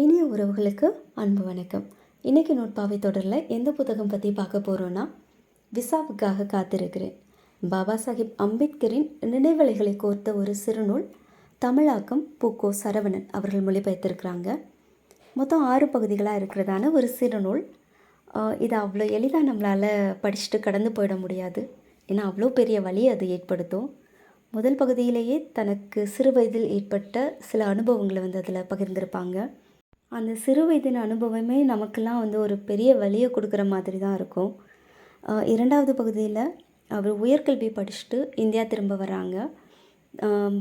இனிய உறவுகளுக்கு அன்பு வணக்கம். இன்றைக்கி நோட்பாவை தொடரில் எந்த புத்தகம் பற்றி பார்க்க போகிறோன்னா விசாவுக்காக காத்திருக்கிறேன். பாபா சாஹிப் அம்பேத்கரின் நினைவலைகளை கோர்த்த ஒரு சிறுநூல் தமிழாக்கம் பூக்கோ சரவணன் அவர்கள் மொழிபெயர்த்திருக்கிறாங்க. மொத்தம் ஆறு பகுதிகளாக இருக்கிறதான ஒரு சிறுநூல். இது அவ்வளோ எளிதாக நம்மளால் படிச்சுட்டு கடந்து போயிட முடியாது. ஏன்னா அவ்வளோ பெரிய வழி அது ஏற்படுத்தும். முதல் பகுதியிலேயே தனக்கு சிறு வயதில் ஏற்பட்ட சில அனுபவங்களை வந்து அதில் பகிர்ந்திருப்பாங்க. அந்த சிறு வயதின் அனுபவமே நமக்கெல்லாம் வந்து ஒரு பெரிய வழியை கொடுக்குற மாதிரி தான் இருக்கும். இரண்டாவது பகுதியில் அவர் உயர்கல்வி படிச்சுட்டு இந்தியா திரும்ப வராங்க.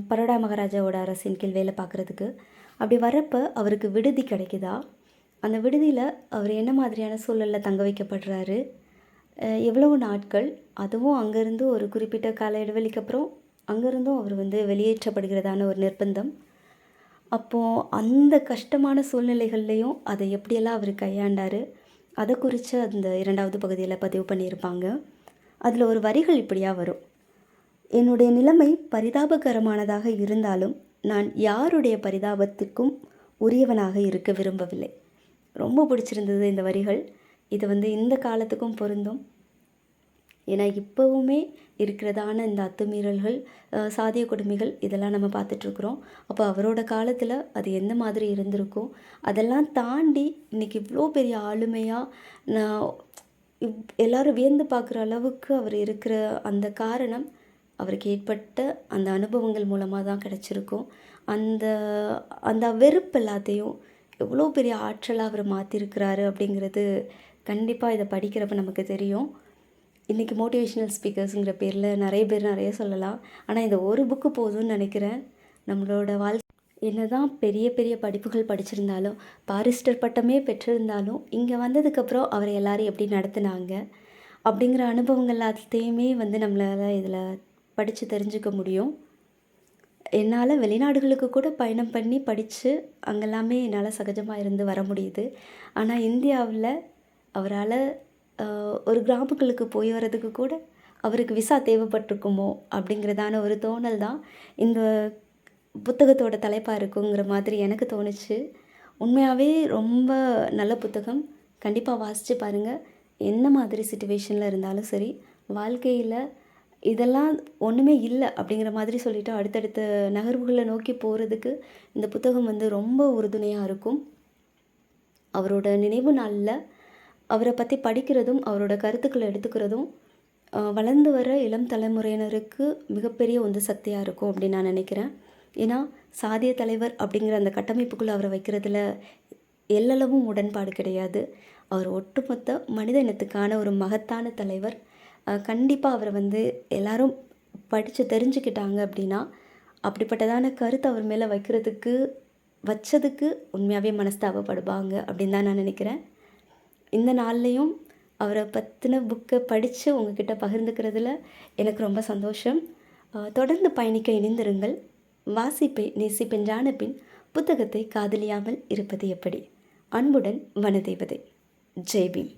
பரோடா மகாராஜாவோட அரசின் கீழ் வேலை பார்க்குறதுக்கு. அப்படி வரப்போ அவருக்கு விடுதி கிடைக்குதா? அந்த விடுதியில் அவர் என்ன மாதிரியான சூழலில் தங்க வைக்கப்படுறாரு? எவ்வளவு நாட்கள்? அதுவும் அங்கேருந்து ஒரு குறிப்பிட்ட கால இடைவெளிக்கு அப்புறம் அங்கேருந்தும் அவர் வந்து வெளியேற்றப்படுகிறதான ஒரு நிர்பந்தம். அப்போது அந்த கஷ்டமான சூழ்நிலைகள்லையும் அதை எப்படியெல்லாம் அவர் கையாண்டார் அதை குறித்து அந்த இரண்டாவது பகுதியில் பதிவு பண்ணியிருப்பாங்க. அதில் ஒரு வரிகள் இப்படியாக வரும். என்னுடைய நிலைமை பரிதாபகரமானதாக இருந்தாலும் நான் யாருடைய பரிதாபத்துக்கும் உரியவனாக இருக்க விரும்பவில்லை. ரொம்ப பிடிச்சிருந்தது இந்த வரிகள். இது வந்து இந்த காலத்துக்கும் பொருந்தும். ஏன்னா இப்போவுமே இருக்கிறதான இந்த அத்துமீறல்கள் சாதிய கொடுமைகள் இதெல்லாம் நம்ம பார்த்துட்ருக்குறோம். அப்போ அவரோட காலத்தில் அது எந்த மாதிரி இருந்திருக்கும் அதெல்லாம் தாண்டி இன்றைக்கி இவ்வளோ பெரிய ஆளுமையாக நான் எல்லோரும் வியந்து பார்க்குற அளவுக்கு அவர் இருக்கிற அந்த காரணம் அவருக்கு ஏற்பட்ட அந்த அனுபவங்கள் மூலமாக தான் கிடச்சிருக்கும். அந்த அந்த வெறுப்பு எல்லாத்தையும் எவ்வளோ பெரிய ஆற்றலாக அவர் மாற்றிருக்கிறாரு அப்படிங்கிறது கண்டிப்பாக இதை படிக்கிறப்ப நமக்கு தெரியும். இன்றைக்கி மோட்டிவேஷ்னல் ஸ்பீக்கர்ஸுங்கிற பேரில் நிறைய பேர் நிறைய சொல்லலாம். ஆனால் இந்த ஒரு புக்கு போதும்னு நினைக்கிறேன். நம்மளோட வாழ் என்னதான் பெரிய பெரிய படிப்புகள் படிச்சிருந்தாலும் பாரிஸ்டர் பட்டமே பெற்றிருந்தாலும் இங்கே வந்ததுக்கப்புறம் அவரை எல்லாரும் எப்படி நடத்துனாங்க? அப்படிங்கிற அனுபவங்கள் எல்லாத்தையுமே வந்து நம்மளால் இதில் படித்து தெரிஞ்சுக்க முடியும். என்னால் வெளிநாடுகளுக்கு கூட பயணம் பண்ணி படித்து அங்கெல்லாமே என்னால் சகஜமாக இருந்து வர முடியுது. ஆனால் இந்தியாவில் அவரால் ஒரு கிராமங்களுக்கு போய் வர்றதுக்கு கூட அவருக்கு விசா தேவைப்பட்டிருக்குமோ அப்படிங்கிறதான ஒரு தோணல் தான். இந்த புத்தகத்தோட தலைப்பாக இருக்குங்கிற மாதிரி எனக்கு தோணுச்சு. உண்மையாகவே ரொம்ப நல்ல புத்தகம். கண்டிப்பாக வாசித்து பாருங்கள் என்ன மாதிரி சுச்சுவேஷனில் இருந்தாலும் சரி வாழ்க்கையில் இதெல்லாம் ஒன்றுமே இல்லை அப்படிங்கிற மாதிரி சொல்லிவிட்டு அடுத்தடுத்த நகர்வுகளை நோக்கி போகிறதுக்கு இந்த புத்தகம் வந்து ரொம்ப உறுதுணையாக இருக்கும். அவரோட நினைவு நாளில் அவரை பற்றி படிக்கிறதும் அவரோட கருத்துக்களை எடுத்துக்கிறதும் வளர்ந்து வர இளம் தலைமுறையினருக்கு மிகப்பெரிய உந்து சக்தியாக இருக்கும் அப்படின்னு நான் நினைக்கிறேன். ஏன்னா சாதிய தலைவர் அப்படிங்கிற அந்த கட்டமைப்புக்குள்ளே அவரை வைக்கிறதுல எல்லளவும் உடன்பாடு கிடையாது. அவர் ஒட்டுமொத்த மனித இனத்துக்கான ஒரு மகத்தான தலைவர். கண்டிப்பாக அவரை வந்து எல்லாரும் படித்து தெரிஞ்சுக்கிட்டாங்க அப்படின்னா அப்படிப்பட்டதான கருத்து அவர் மேலே வைக்கிறதுக்கு வச்சதுக்கு உண்மையாகவே மனஸ்தாபப்படுவாங்க அப்படின்னு தான் நான் நினைக்கிறேன். இந்த நாள்லேயும் அவரை பற்றின புக்கை படித்து உங்ககிட்ட பகிர்ந்துக்கிறதுல எனக்கு ரொம்ப சந்தோஷம். தொடர்ந்து பயணிக்க இணைந்திருங்கள். வாசிப்பை நேசிப்பென் பின் புத்தகத்தை காதலியாமல் இருப்பது எப்படி? அன்புடன் வனதேவதை. ஜெய்பீம்